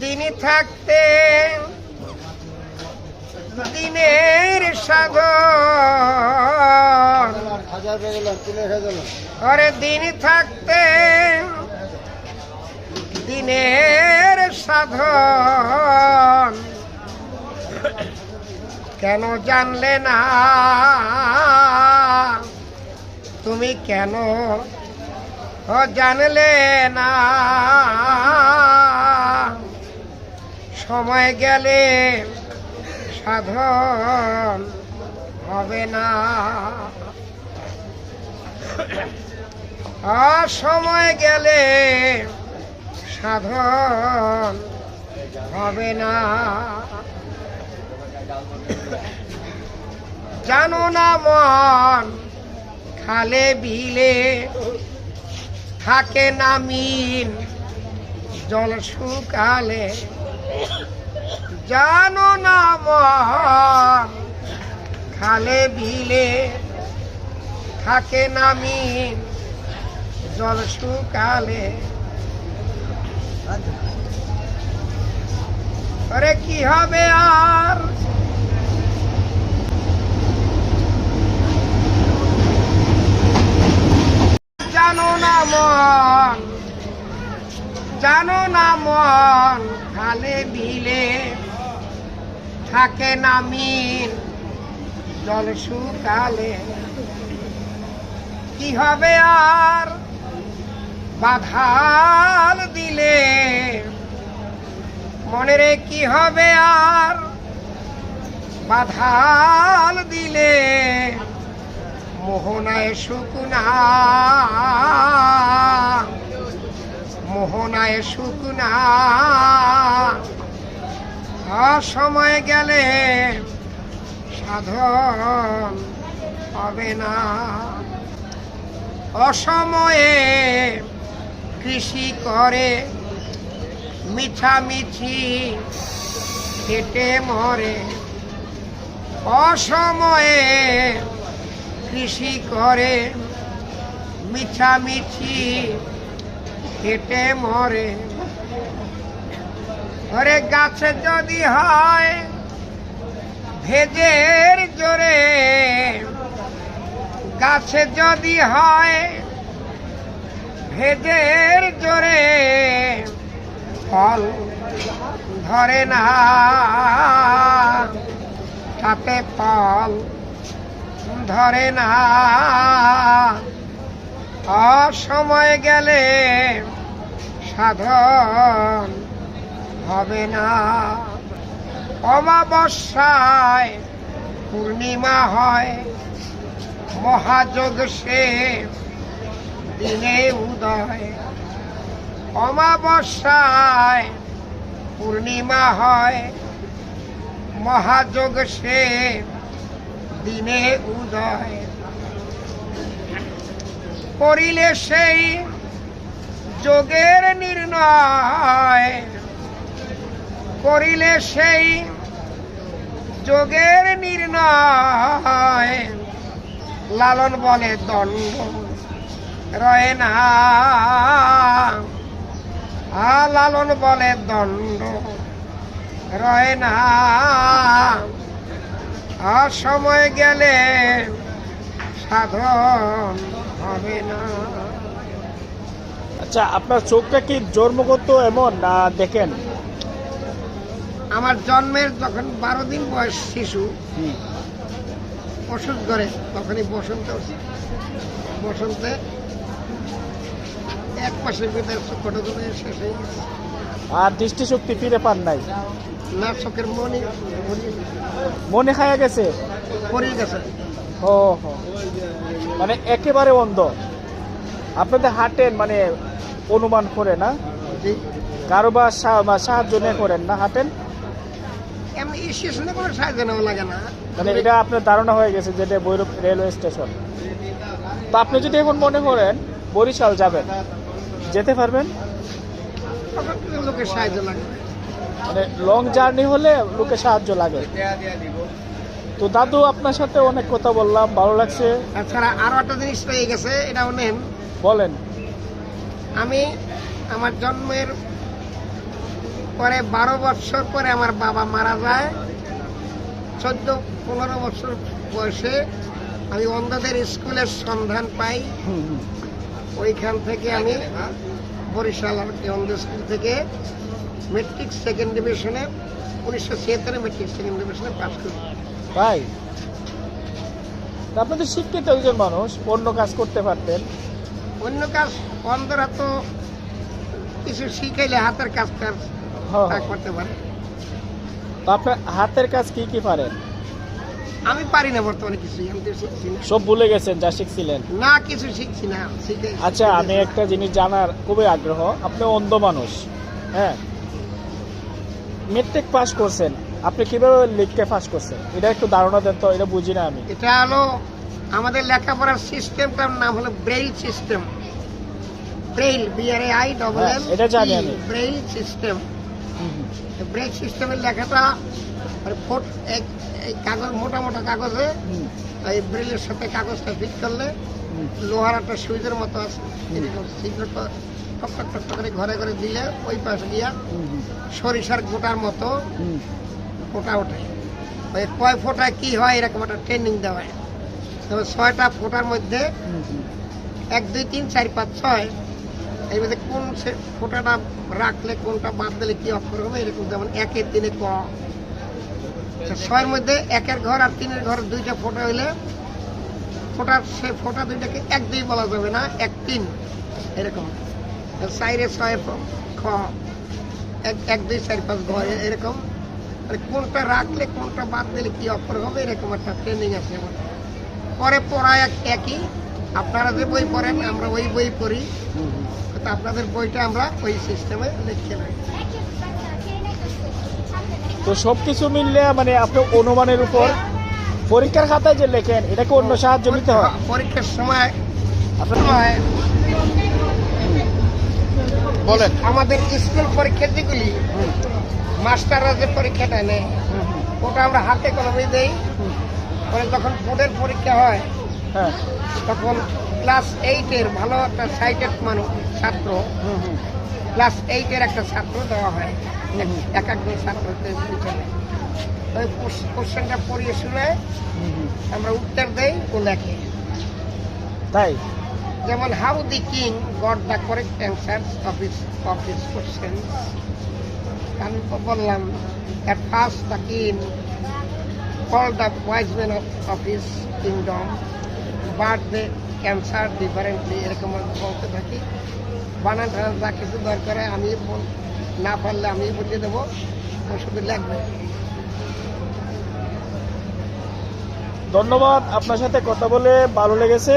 দিনই থাকতে দিনের ঘরে দিন থাকতে দিনের সাধন। কেন জানলে না? তুমি কেন জানলে না? সময় গেলে সাধন হবে না। আর সময় গেলে সাধন হবে না। জানো না মন খালে বিলে, থাকে না মিল জল শুকালে জানো না মন খালে বিলে থাকে না মিল, জল শুকালে। আরে কি হবে আর? জানো না মন জানো না মন খালে বিলে থাকে না মিল। জল শুকালে কি হবে আর বাধাল দিলে? মনে রে কি হবে আর বাধাল দিলে? মোহনায় শুকনা মোহনায় শুকনা। সময় গেলে সাধন হবে না। অসময়ে কৃষি করে, মিছামিছি খেটে মরে। অসময়ে কৃষি করে, মিছামিছি কেটে মরে। ঘরে গাছে যদি হয়, ভেজের জোরে। গাছে যদি হয়, ভেজের জোরে। ফল ধরে না, তাতে ফল ধরে না। অসময় গেলে সাধন হবে না। অমাবস্যায় পূর্ণিমা হয়, মহাযোগ সে দিনে উদয়। অমাবস্যায় পূর্ণিমা হয়, মহাযোগ সে দিনে উদয়। করিলে সেই যোগের নির্ণয় করিলে সেই যোগের নির্ণয়। লালন বলে, দণ্ড রয়ে না। লালন বলে, দণ্ড রয়ে না। আর সময় গেলে সাধন হবে না। আচ্ছা আপনার চোখটা কি জন্মগত এমন না দেখেন? আমার জন্মের যখন বারো দিন বয়স শিশু ওষুধ করে তখনই বসন্ত। বসন্তে এক মাসের ভিতরে জমে শেষ হয়ে গেছে। আর দৃষ্টিশক্তি ফিরে পান নাই? না চোখের মনি মনি মনে খায়া গেছে? পড়ে গেছে। ও মানে একেবারে অন্ধ। আপনাদের হাঁটেন মানে অনুমান করে না কারও বা সাহায্য নিয়ে করেন না হাঁটেন। মানে এটা আপনার ধারণা হয়ে গেছে যেটা ভৈরব রেলওয়ে স্টেশন। তো আপনি যদি এখন মনে করেন বরিশাল যাবেন যেতে পারবেন? লোকের সাহায্য লাগে। মানে লং জার্নি হলে লোকে সাহায্য লাগে। তো দাদু আপনার সাথে অনেক কথা বললাম ভালো লাগছে। আরও একটা জিনিস পেয়ে গেছে নেন। বলেন। আমি আমার জন্মের পরে বারো বছর পরে আমার বাবা মারা যায়। চোদ্দ, পনেরো বছর বয়সে আমি অন্ধদের স্কুলের সন্ধান পাই। ওইখান থেকে আমি বরিশাল অন্ধ স্কুল থেকে মেট্রিক সেকেন্ড ডিভিশনে উনিশশো ছিয়াত্তরে মেট্রিক সেকেন্ড ডিভিশনে পাস করি। ভাই আপনি তো শিক্ষিত একজন মানুষ, অন্য কাজ করতে পারতেন। অন্য কাজ অন্ধরা তো কিছু শিখাইলে হাতের কাজ কাজ হ্যাঁ, হ্যাঁ। করতে পারে। তো আপনার হাতের কাজ কি কি পারেন? আমি পারি না বর্তমানে কিছু আমি তো শিখছি না। সব ভুলে গেছেন যা শিখছিলেন? না কিছু শিখছি না শিখে আচ্ছা আমি একটা জিনিস জানার খুবই আগ্রহ। আপনি অন্ধ মানুষ হ্যাঁ? মেট্রিক পাস করছেন আপনি কীভাবে লিখতে পাস করছেন? এটা একটু ধারণা দেন তো এটা বুঝি না আমি। এটা হলো আমাদের লেখাপড়ার সিস্টেমটার নাম হলো braille system. Braille B R A I double L এটা জানি আমি। Braille system. ব্রেক সিস্টেমের লেখাটা মানে ফোট এক এই কাগজ মোটা মোটা কাগজে এই ব্রেলের সাথে কাগজটা ফিট করলে লোহার একটা সুইচের মতো আছে। এরকম সিগন্যাল টক টক টক টক করে ঘরে ঘরে দিলে ওই পাশে হুম, সরিষার গোটার মতো। ফোটা ওঠে। ওই কয় ফোটা কি হয় এরকম একটা ট্রেনিং দেওয়া হয়। তবে ছয়টা ফোটার মধ্যে। এক দুই তিন চার পাঁচ ছয় এর মধ্যে কোন ফোঁটাটা রাখলে কোনটা বাদ দিলে কি অক্ষর হবে এরকম যেমন একের তিনে ক। আচ্ছা, ছয়ের মধ্যে একের ঘর আর তিনের ঘর দুইটা ফোঁটা হইলে ফোঁটার সে ফোঁটা দুইটাকে এক দুই বলা যাবে না এক তিন এরকম। চাইরে ছয় খ এক এক দুই চার পাঁচ ঘর এরকম। কোনটা রাখলে কোনটা বাদ দিলে কি অক্ষর হবে এরকম একটা ট্রেনিং আছে আমার। পরে পড়া এক- একই। আপনারা যে বই পড়েন আমরা ওই বই পড়ি। তো আপনাদের বইটা আমরা ওই সিস্টেমে লিখে রাখি তো সব কিছু মিললে মানে আপনি অনুমানের উপর পরীক্ষার খাতায় যে লেখেন এটাকে অন্য সাহায্য নিতে হয়? পরীক্ষার সময় আপনার সময় বলেন। আমাদের স্কুল পরীক্ষা যেগুলি মাস্টাররা যে পরীক্ষাটা নেয় ওটা আমরা হাতে কলমে দেই। পরে যখন বোর্ডের পরীক্ষা হয় হ্যাঁ। তখন ক্লাস এইটের ভালো একটা সাইটেড মানুষ ছাত্র ক্লাস এইটের একটা ছাত্র দেওয়া হয়। এক একজন পিছনে ওই কোশ্চেনটা পড়িয়ে শুনে। আমরা উত্তর দেই ও লেখে। তাই? যেমন how the king got the correct answer of his of his question আমি বললাম at first the king call wise men of, of his kingdom but they can answer differently এরকম বলতে থাকি। বানান টানান যা কিছু দরকার আমি না পারলে আমি বলিয়ে দেবো। ওষুধ লিখবে ধন্যবাদ আপনার সাথে কথা বলে ভালো লেগেছে।